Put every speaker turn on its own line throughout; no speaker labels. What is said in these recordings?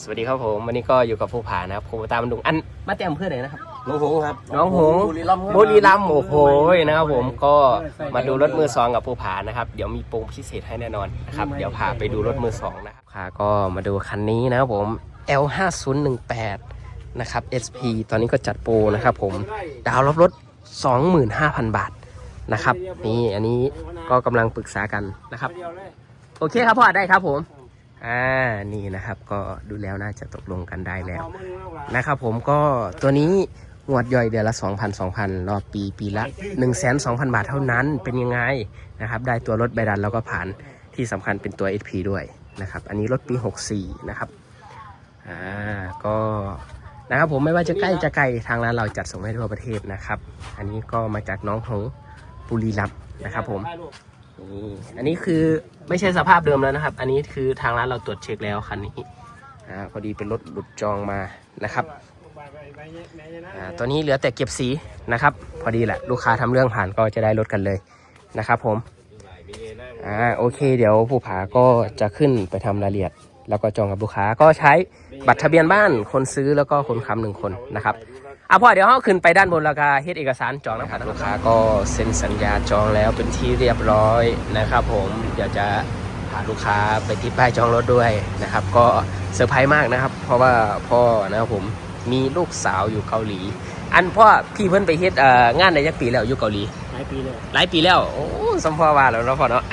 สวัสดีครับผมวันนี้ก็อยู่กับภูผานะครับภูตามดุงอันมาเต็มเพื่อไหนนะครับ
น้องหงครับ
น้องหงส์
บุรีรัมย์ครับ
บุรีรัมย์โอ้โหนะครับผมก็มาดูรถมือสองกับภูผานะครับเดี๋ยวมีโปรพิเศษให้แน่นอนนะครับเดี๋ยวพาไปดูรถมือสองนะครับค่ะก็มาดูคันนี้นะครับผม L 5 0 1 8นะครับ SP ตอนนี้ก็จัดโปรนะครับผมดาวน์รับรถ 25,000 บาทนะครับนี่อันนี้ก็กำลังปรึกษากันนะครับ โอเคครับพ่อได้ครับผม อ่านี่นะครับ ก็ดูแล้วน่าจะตกลงกันได้แล้ว นะครับผมก็ตัวนี้งวดย่อยเดือนละ 2,000 2,000 รอบปีปีละ 1 2 0 0 0 บาทเท่านั้นเป็นยังไงนะครับ ได้ตัวรถใบดันแล้วก็ผ่านที่สำคัญเป็นตัว SP ด้วยนะครับ อันนี้รถปี 64 นะครับอ่าก็นะครับผมไม่ว่าจะใกล้จะไกลทางร้านเราจัดส่งให้ทั่วประเทศนะครับ อันนี้ก็มาจากน้องหงส์บุรีรัมย์นะครับผม นี่อันนี้คือไม่ใช่สภาพเดิมแล้วนะครับ อันนี้คือทางร้านเราตรวจเช็คแล้วคันนี้อ่าพอดีเป็นรถหลุดจองมานะครับอ่าตัวนี้เหลือแต่เก็บสีนะครับ พอดีแหละลูกค้าทำเรื่องผ่านก็จะได้รถกันเลยนะครับ ผมอ่าโอเค เดี๋ยวผู้ผาก็จะขึ้นไปทำรายละเอียด แล้วก็จองกับลูกค้าก็ใช้บัตรทะเบียนบ้านคนซื้อแล้วก็คนค้ำหนึ่งคนนะครับ อะพ่อเดี๋ยวเขาขึ้นไปด้านบนแล้วก็เฮ็ดเอกสารจองนะครับลูกค้าก็เซ็นสัญญาจองแล้วเป็นที่เรียบร้อยนะครับผมเดี๋ยวจะพาลูกค้าไปติดป้ายจองรถด้วยนะครับ ก็เซอร์ไพรส์มากนะครับ เพราะว่าพ่อนะครับผมมีลูกสาวอยู่เกาหลี อันพ่อพี่เพิ่นไปเฮ็ดเอ่องานในยักปีแล้วอยู่เกาหลี
หลายปีเลย
หลายปีแล้วโอ้สมพ่อว่าแล้วเนาะพ่อเนาะ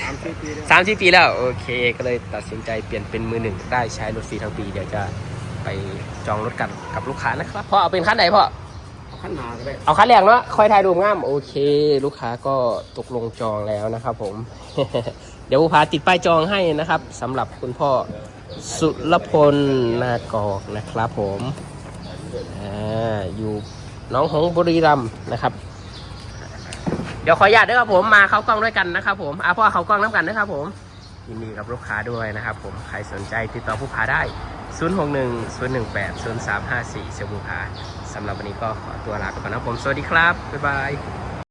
สามสี่ปีเลย
สามสิบปีแล้วโอเค ก็เลยตัดสินใจเปลี่ยนเป็นมือหนึ่งได้ใช้รถฟรีทั้งปีเดี๋ยวจะ ไปจองรถกันกับลูกค้านะครับพ่อเอาเป็นคันไหนพ่อ
เอาขั้นหนาก็ได้
เอาคันแรกเนาะคอยถ่ายรูปงามโอเค ลูกค้าก็ตกลงจองแล้วนะครับ ผม เดี๋ยวผู้พาติดป้ายจองให้นะครับสำหรับคุณพ่อสุรพลนากอกนะครับ ผมอ่าอยู่หน้องหงส์บุรีรัมย์นะครับ เดี๋ยวขออนุญาตด้วยครับผมมาเข้ากล้องด้วยกันนะครับผมอะพ่อเข้ากล้องน้ำกันนะครับผมยินดีกับลูกค้าด้วยนะครับผม ใครสนใจติดต่อผู้พาได้ 0 6 1 0 1 8 0 3 5 4เซลบูพาสำหรับวันนี้ก็ขอตัวลาไปก่อนนะผม สวัสดีครับ บ๊ายบาย